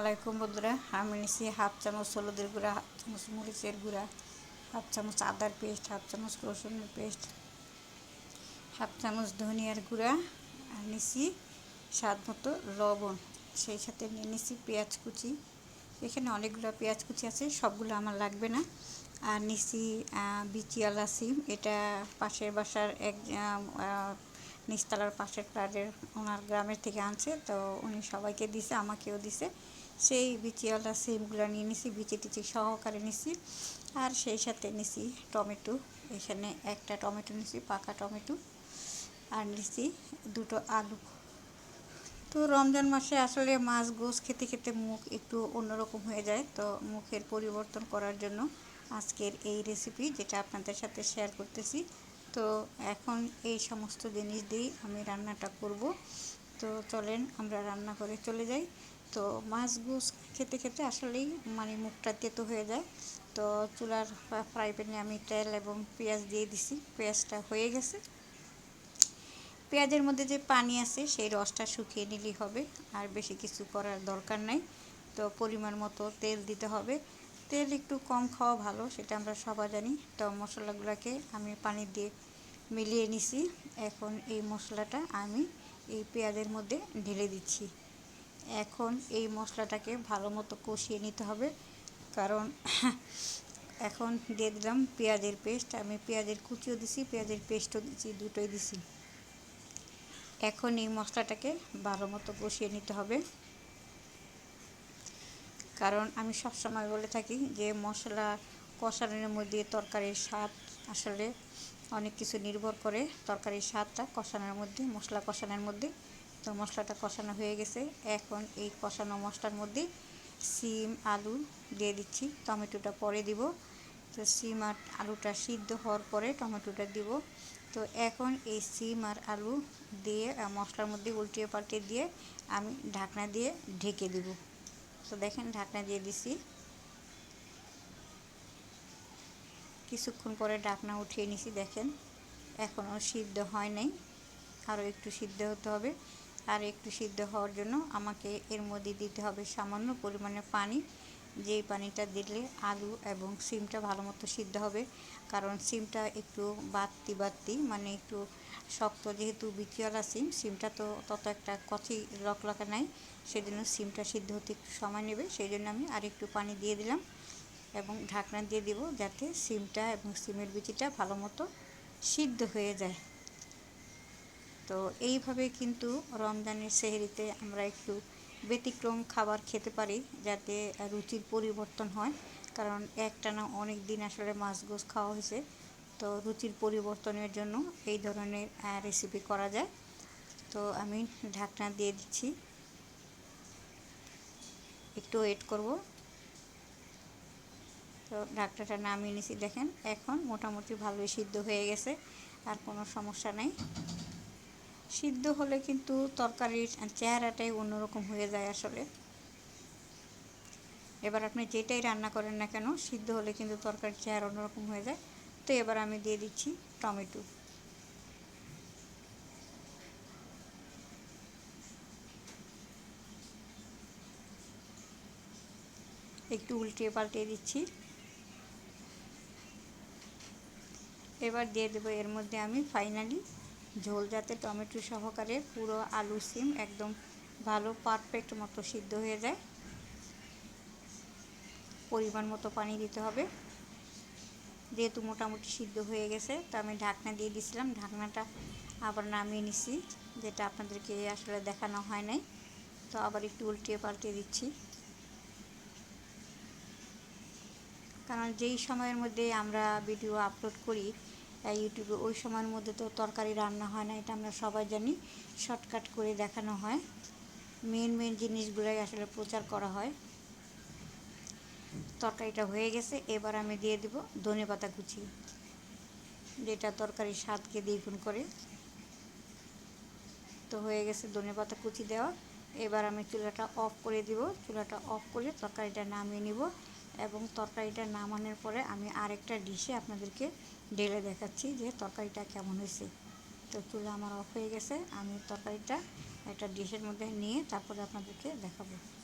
আলাইকুম বন্ধুরা, আমি নিচ্ছি হাফ চামচ হলুদের গুঁড়া, হাফ চামচ মরিচের গুঁড়া, হাফ চামচ আদার পেস্ট, হাফ চামচ রসুনের পেস্ট, হাফ চামচ ধনিয়ার গুঁড়া, আর নিচ্ছি স্বাদ মতো লবণ। সেই সাথে নিয়ে নিচ্ছি পেঁয়াজ কুচি। এখানে অনেকগুলো পেঁয়াজ কুচি আছে, সবগুলো আমার লাগবে না। আর নিচ্ছি বিচিয়ালা সিম এটা পাশের বাসার এক নিচতলার পাশের ফ্ল্যাটের ওনার গ্রামের থেকে আনছে, তো উনি সবাইকে দিছে, আমাকেও দিছে। সেই বিচিওয়ালা সিমগুলো নিয়ে নিছি, বিচি টিচি সহকারে নিছি, আর সেই সাথে নিছি টমেটো। এখানে একটা টমেটো নিছি, পাকা টমেটো, আর নিছি দুটো আলু। তো রমজান মাসে আসলে মাছ গোস খেতে খেতে মুখ একটু অন্যরকম হয়ে যায়, তো মুখের পরিবর্তন করার জন্য আজকের এই রেসিপি যেটা আপনাদের সাথে শেয়ার করতেছি তো এখন এই সমস্ত জিনিস দিয়েই আমি রান্নাটা করব। তো চলেন আমরা রান্না করে চলে যাই। তো মাছ গুছ খেতে খেতে আসলেই মানে মুখটা তেতো হয়ে যায়। তো চুলার ফ্রাই প্যানে আমি তেল এবং পেঁয়াজ দিয়ে দিছি। পেঁয়াজটা হয়ে গেছে। পেঁয়াজের মধ্যে যে পানি আছে সেই রসটা শুকিয়ে নিলেই হবে। আর বেশি কিছু করার দরকার নাই। তো পরিমাণ মতো তেল দিতে হবে। তেল একটু কম খাওয়া ভালো, সেটা আমরা সবাই জানি। তো মশলাগুলোকে আমি পানি দিয়ে মিলিয়ে নিছি। এখন এই মশলাটা আমি এই পেঁয়াজের মধ্যে ঢেলে দিচ্ছি। এখন এই মশলাটাকে ভালো মতো কষিয়ে নিতে হবে। কারণ এখন দিয়ে দিলাম পেঁয়াজের পেস্ট। আমি পেঁয়াজের কুচিও দিছি, পেঁয়াজের পেস্টও দিচ্ছি দুটোই দিছি। এখন এই মশলাটাকে ভালো মতো কষিয়ে নিতে হবে। কারণ আমি সব সময় বলে থাকি যে মশলা কষানোর মধ্যে তরকারির স্বাদ আসলে অনেক কিছু নির্ভর করে তরকারির স্বাদটা কষানোর মধ্যে, মশলা কষানোর মধ্যে। তো মশলাটা কষানো হয়ে গেছে। এখন এই কষানো মশলার মধ্যে সিম, আলু দিয়ে দিচ্ছি। টমেটোটা পরে দিব। তো সিম আর আলুটা সিদ্ধ হওয়ার পরে টমেটোটা দিব। তো এখন এই সিম আর আলু দিয়ে মশলার মধ্যে উল্টিয়ে পাল্টে দিয়ে আমি ঢাকনা দিয়ে ঢেকে দিব। তো দেখেন ঢাকনা দিয়ে দিছি। কিছুক্ষণ পরে ঢাকনা উঠিয়ে নিছি, দেখেন। এখনও সিদ্ধ হয় নাই। আরও একটু সিদ্ধ হতে হবে। আর একটু সিদ্ধ হওয়ার জন্য আমাকে এর মধ্যে দিতে হবে সামান্য পরিমাণে পানি। যেই পানিটা দিলে আলু এবং সিমটা ভালো মতো সিদ্ধ হবে। কারণ সিমটা একটু বাড়তি বাড়তি মানে একটু শক্ত যেহেতু বিচিওয়ালা সিম, সিমটা তো তত একটা কচি লকলকা নাই। সেজন্য সিমটা সিদ্ধ হতে একটু সময় নেবে। সেই জন্য আমি আর একটু পানি দিয়ে দিলাম এবং ঢাকনা দিয়ে দিব যাতে সিমটা এবং সিমের বিচিটা ভালো মতো সিদ্ধ হয়ে যায়। তো এইভাবে কিন্তু রমজানের সেহরিতে আমরা একটু ব্যতিক্রম খাবার খেতে পারি যাতে রুচির পরিবর্তন হয়। কারণ একটানা অনেক দিন আসলে মাছ গোছ খাওয়া হয়েছে। তো রুচির পরিবর্তনের জন্য এই ধরনের রেসিপি করা যায়। তো আমি ঢাকনা দিয়ে দিচ্ছি। একটু ওয়েট করব। তো ঢাকনাটা নামিয়ে নিছি। দেখেন, এখন মোটামুটি ভালোই সিদ্ধ হয়ে গেছে। আর কোনো সমস্যা নেই। সিদ্ধ হলে কিন্তু তরকারির চেহারাটাই অন্যরকম হয়ে যায় আসলে। এবার আপনি যেটাই রান্না করেন না কেন, সিদ্ধ হলে কিন্তু তরকারির চেহারা অন্যরকম হয়ে যায়। তো এবার আমি দিয়ে দিচ্ছি টমেটো। একটু উল্টিয়ে পাল্টিয়ে দিচ্ছি। এবার দিয়ে দেবো এর মধ্যে আমি ফাইনালি ঝোল যাতে টমেটো সহকারে পুরো আলু সিম একদম ভালো পারফেক্ট মতো সিদ্ধ হয়ে যায়। পরিমাণ মতো পানি দিতে হবে। যেহেতু মোটামুটি সিদ্ধ হয়ে গেছে, তো আমি ঢাকনা দিয়ে দিয়েছিলাম ঢাকনাটা আবার নামিয়ে নিছি, যেটা আপনাদেরকে আসলে দেখানো হয় নাই। তো আবার একটু উল্টিয়ে পাল্টিয়ে দিচ্ছি। কারণ যেই সময়ের মধ্যে আমরা ভিডিও আপলোড করি ইউটিউবে ওই সময়ের মধ্যে তো তরকারি রান্না হয় না, এটা আমরা সবাই জানি। শর্টকাট করে দেখানো হয়। মেন মেন জিনিসগুলোই আসলে প্রচার করা হয়। তরকারিটা হয়ে গেছে, এবার আমি দিয়ে দিব ধনে পাতা কুচি। যেটা তরকারির স্বাদকে দ্বিগুণ করে। তো হয়ে গেছে ধনে পাতা কুচি দেওয়া। এবার আমি চুলাটা অফ করে দিব। চুলাটা অফ করে তরকারিটা নামিয়ে নিব। এবং তরকারিটা নামানোর পরে আমি আরেকটা ডিশে আপনাদেরকে ঢেলে দেখাচ্ছি যে তরকারিটা কেমন হয়েছে। তো চুলা আমার অফ হয়ে গেছে, আমি তরকারিটা একটা ডিশের মধ্যে নিয়ে তারপরে আপনাদেরকে দেখাবো।